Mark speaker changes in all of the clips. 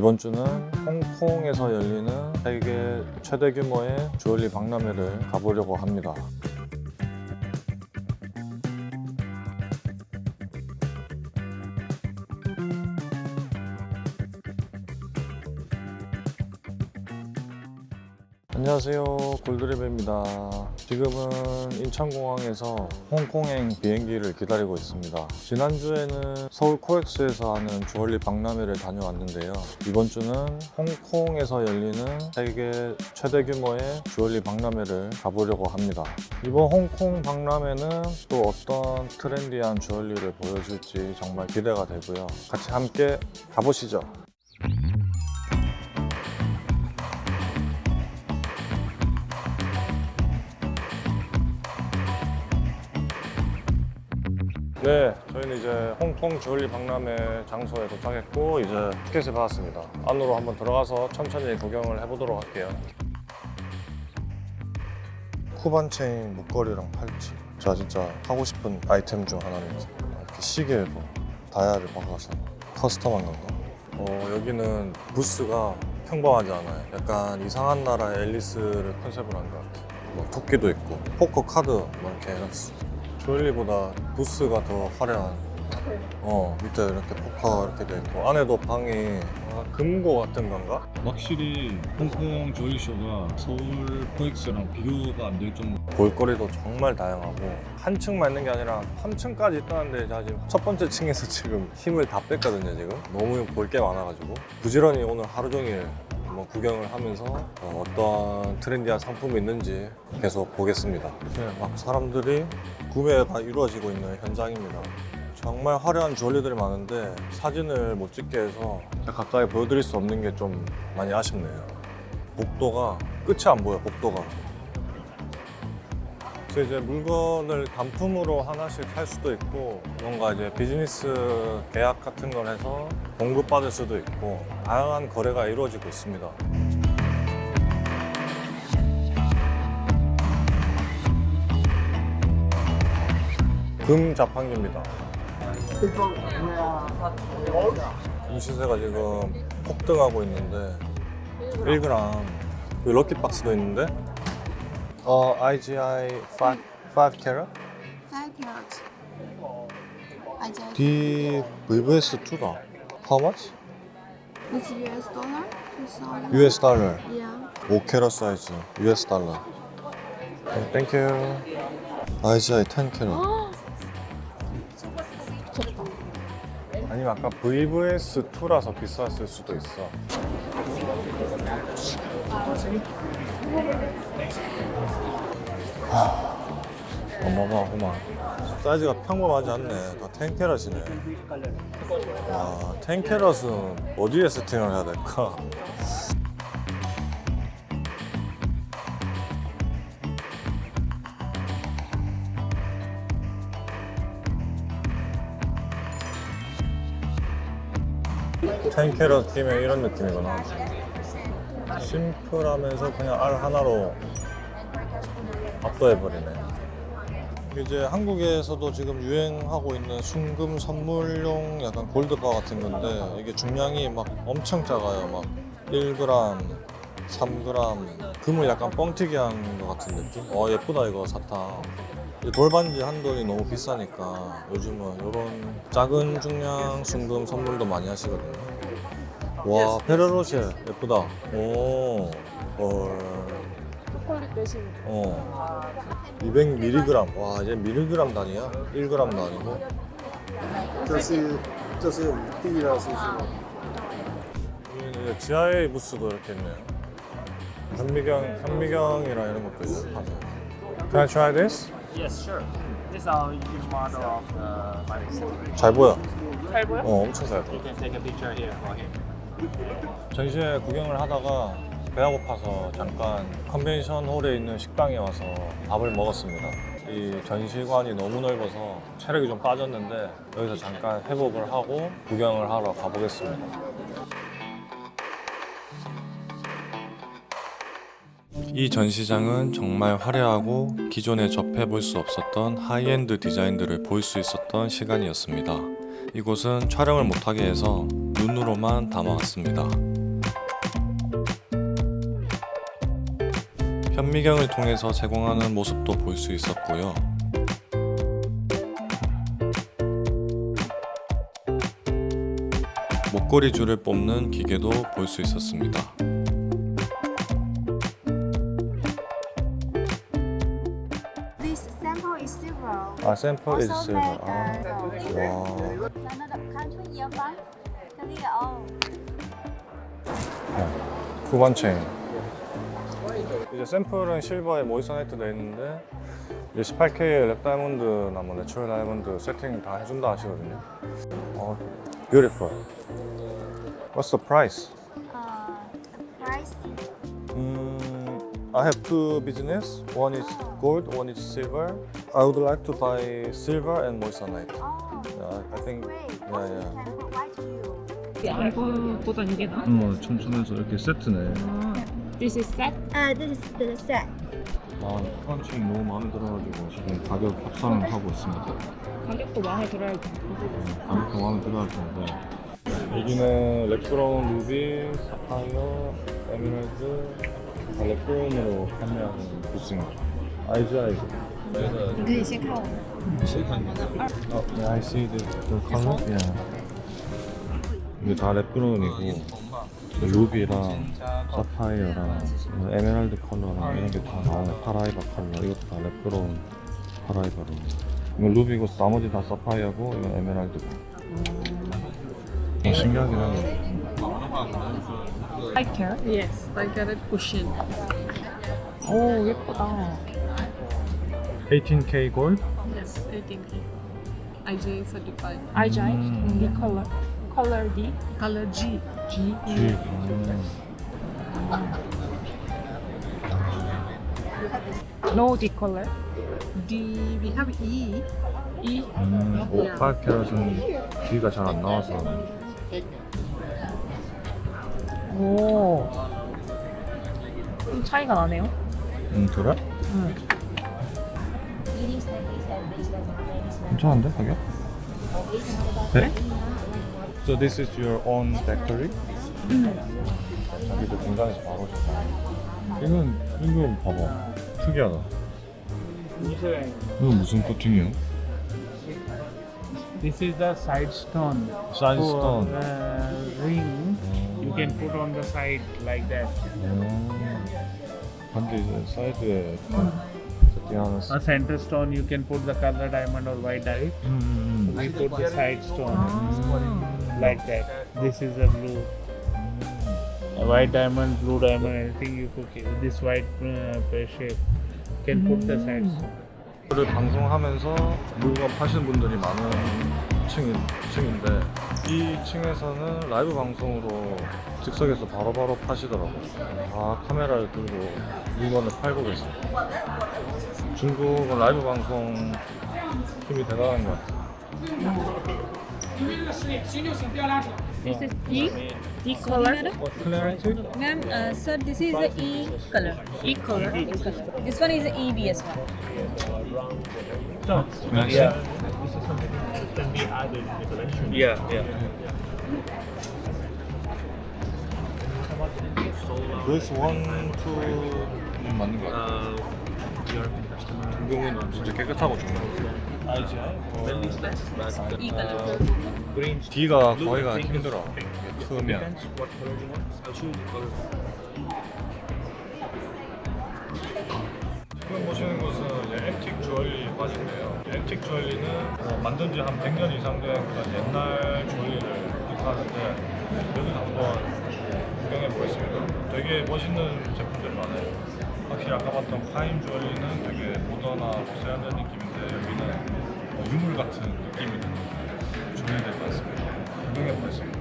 Speaker 1: 이번 주는 홍콩에서 열리는 세계 최대 규모의 주얼리 박람회를 가보려고 합니다. 안녕하세요. 골드레벨입니다. 지금은 인천공항에서 홍콩행 비행기를 기다리고 있습니다. 지난주에는 서울 코엑스에서 하는 주얼리 박람회를 다녀왔는데요. 이번 주는 홍콩에서 열리는 세계 최대 규모의 주얼리 박람회를 가보려고 합니다. 이번 홍콩 박람회는 또 어떤 트렌디한 주얼리를 보여줄지 정말 기대가 되고요. 같이 함께 가보시죠 네, 저희는 이제 홍콩 주얼리 박람회 장소에 도착했고 이제 티켓을 받았습니다. 안으로 한번 들어가서 천천히 구경을 해보도록 할게요. 쿠반 체인 목걸이랑 팔찌. 제가 진짜 하고 싶은 아이템 중 하나입니다. 이렇게 시계도 다이아를 박아서 커스텀한 건가? 어, 여기는 부스가 평범하지 않아요. 약간 이상한 나라의 앨리스를 컨셉으로 한 것 같아요. 뭐 토끼도 있고 포커 카드 뭐 이렇게 해놨어. 조엘리보다 부스가 더 화려한. 어 밑에 이렇게 포커 이렇게 돼 있고 안에도 방이 아, 금고 같은 건가?
Speaker 2: 확실히 홍콩 조이쇼가 서울 코엑스랑 비교가 안 될 정도.
Speaker 1: 볼거리도 정말 다양하고 한 층만 있는 게 아니라 3층까지 있다는데 제가 지금 첫 번째 층에서 지금 힘을 다 뺐거든요 지금. 너무 볼 게 많아가지고. 부지런히 오늘 하루 종일 뭐 구경을 하면서 어, 어떤 트렌디한 상품이 있는지 계속 보겠습니다. 이제 막 사람들이 구매가 이루어지고 있는 현장입니다. 정말 화려한 주얼리들이 많은데 사진을 못 찍게 해서 가까이 보여드릴 수 없는 게 좀 많이 아쉽네요. 복도가 끝이 안 보여 복도가 그래서 이제 물건을 단품으로 하나씩 살 수도 있고 뭔가 이제 비즈니스 계약 같은 걸 해서 공급받을 수도 있고 다양한 거래가 이루어지고 있습니다. 금 자판기입니다. 금 시세가 지금 폭등하고 있는데 1g 그 럭키박스도 있는데 어 IGI 5 5 캐럿?
Speaker 3: Five carrots. I just
Speaker 1: D VVS 2다. How much?
Speaker 3: it's US dollar. Two thousand.
Speaker 1: US 달러.
Speaker 3: Yeah.
Speaker 1: 5캐럿 사이즈. US 달러. 네, 땡큐. IGI 10 캐럿. 아니면 아까 VVS 2라서 비쌌을 수도 있어. 하, 어마어마하구만. 사이즈가 평범하지 않네. 다 10캐럿이네. 와, 10캐럿은 어디에 세팅을 해야 될까? 텐캐럿 뛰면 이런 느낌이구나. 심플하면서 그냥 알 하나로 압도해버리네. 이제 한국에서도 지금 유행하고 있는 순금 선물용 약간 골드바 같은 건데 이게 중량이 막 엄청 작아요. 막 1g, 3g. 금을 약간 뻥튀기 한 것 같은 느낌? 어, 예쁘다 이거 사탕. 이 돌반지 한 돈이 너무 비싸니까 요즘은 이런 작은 중량 순금 선물도 많이 하시거든요. 와, 페르로쉐 예쁘다. 오, 헐.
Speaker 4: 초콜릿 대신
Speaker 1: 어. 200mg. 와, 이제 밀리그램 단위야? 1g도 아니고.
Speaker 5: 这是这是五 D 的，是不是？
Speaker 1: 여기는 이제 지하에 부스도 이렇게 있네요. 현미경, 현미경이랑 이런 것도 있어요. Can I try this?
Speaker 6: Yes, sure. This is our new model of the bicycle.
Speaker 1: 잘 보여.
Speaker 6: 잘 보여?
Speaker 1: 어, 엄청 잘 보여.
Speaker 6: You can take a picture here for him.
Speaker 1: 전시회 구경을 하다가 배가 고파서 잠깐 컨벤션 홀에 있는 식당에 와서 밥을 먹었습니다. 이 전시관이 너무 넓어서 체력이 좀 빠졌는데 여기서 잠깐 회복을 하고 구경을 하러 가보겠습니다. 이 전시장은 정말 화려하고 기존에 접해볼 수 없었던 하이엔드 디자인들을 볼 수 있었던 시간이었습니다. 이곳은 촬영을 못하게 해서 샘플로만 담아왔습니다. 현미경을 통해서 제공하는 모습도 볼 수 있었고요. 목걸이 줄을 뽑는 기계도 볼 수 있었습니다.
Speaker 7: This sample is silver.
Speaker 1: 아 샘플 is silver.
Speaker 7: make
Speaker 1: 아,
Speaker 7: uh,
Speaker 1: 와.
Speaker 7: Gì oh.
Speaker 1: 후반체인 이제 샘플은 실버에 모이선하이트 돼 있는데 이제 18K 랩 다이몬드나 뭐 내추럴 다이몬드 세팅 다 해준다 하시거든요 어, beautiful What's the price?
Speaker 7: Uh, the price
Speaker 1: 음, I have two business One is gold, one is silver I would like to buy silver and moissanite
Speaker 7: oh
Speaker 1: yeah, I think
Speaker 7: great.
Speaker 1: yeah, yeah.
Speaker 4: 이거보다 이게 나?
Speaker 2: 뭐 촘촘해서 이렇게 세트네.
Speaker 4: This is set.
Speaker 7: Uh, this is the set.
Speaker 2: 아, 후반체인 너무 마음에 들어가지고 지금 가격 협상을 하고 있습니다.
Speaker 4: 가격도 마음에 들어야
Speaker 2: 가격도 마음에 들어할 텐데.
Speaker 1: 여기는 렉브라운 루비, 사파이어, 에메랄드 다 렉브라운으로 판매하는 부스입니다 IGI
Speaker 3: 你可以先看我。
Speaker 1: 어, yeah, I see the, the color. Yeah. 이게 다 랩브라운이고 루비랑 사파이어랑 뭐 에메랄드 컬러랑 이런 게 다 나오네. 파라이바 컬러. 이것도 다 랩브라운 파라이바로. 이건 루비고 나머지 다 사파이어고 이건 에메랄드고. 어, 신기하긴 하네.
Speaker 4: I care. Yes, I it. cushion. 오 예쁘다.
Speaker 1: 18K 골드?
Speaker 8: Yes, 18K. IJ certified.
Speaker 4: IGI.
Speaker 1: 음.
Speaker 4: D color. Color D.
Speaker 8: Color G.
Speaker 4: G.
Speaker 1: G. 음.
Speaker 4: No D color.
Speaker 8: D, we have E.
Speaker 4: E.
Speaker 1: 음, 58캐럿은 G가 잘 안 나와서
Speaker 4: 오. 좀 차이가 나네요.
Speaker 1: 음 그래?
Speaker 4: 응.
Speaker 1: 괜찮은데 가격? 네? So this is your own factory? 자기도 공장에서 바로 오셨다 이건 이거 봐봐 특이하다 이거 무슨 코팅이야?
Speaker 6: This is the side stone.
Speaker 1: 사이즈
Speaker 6: For
Speaker 1: 스톤
Speaker 6: uh, ring, you can put on the side like that.
Speaker 1: 음. 반대 이제 사이드에 세팅하는
Speaker 6: A center stone, you can put the color diamond or white diamond.
Speaker 1: 음, 음,
Speaker 6: We put the side stone Like that. This is a blue. A white diamond, blue diamond, anything you cook it. This white uh, shape. Can put the side stone.
Speaker 1: 를 방송하면서 물건 파시는 분들이 많은 층인, 층인데 이 층에서는 라이브 방송으로 즉석에서 바로바로 파시더라고요. 다 카메라를 들고 물건을 팔고 계세요. 중국은 라이브 방송 힘이 대단한 것 같아요.
Speaker 4: This is E. D color.
Speaker 1: 클래리티?
Speaker 9: Ma'am, uh, sir, this is the E color.
Speaker 4: E color.
Speaker 9: This one is the EBS one.
Speaker 6: Yeah. Can be added. Yeah, yeah.
Speaker 1: This one, two 맞는 것 같아요. 중국은 진짜 깨끗하고 좋네 요.
Speaker 9: E color.
Speaker 1: D가 거의가 힘들어. 크면. 지금 보시는 이제 앤틱 주얼리 바지인데요. 앤틱 주얼리는 어, 만든 지 한 100년 이상 된 그런 옛날 주얼리를 뜻하는데 여기서 한번 구경해 보겠습니다. 되게 멋있는 제품들이 많아요. 확실히 아까 봤던 파임 주얼리는 되게 모던하고 세련된 느낌인데 여기는 어, 유물 같은 느낌이 드는 주얼리들 많습니다. 구경해 보겠습니다.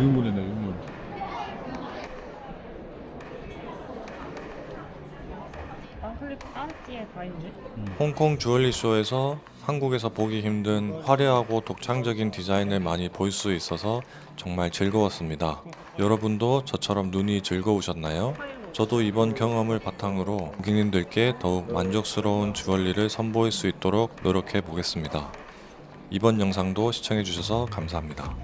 Speaker 2: 유물이네 유물.
Speaker 4: 아, 클립 안티에 다 있네.
Speaker 1: 홍콩 주얼리 쇼에서 한국에서 보기 힘든 화려하고 독창적인 디자인을 많이 볼 수 있어서 정말 즐거웠습니다. 여러분도 저처럼 눈이 즐거우셨나요? 저도 이번 경험을 바탕으로 고객님들께 더욱 만족스러운 주얼리를 선보일 수 있도록 노력해 보겠습니다. 이번 영상도 시청해 주셔서 감사합니다.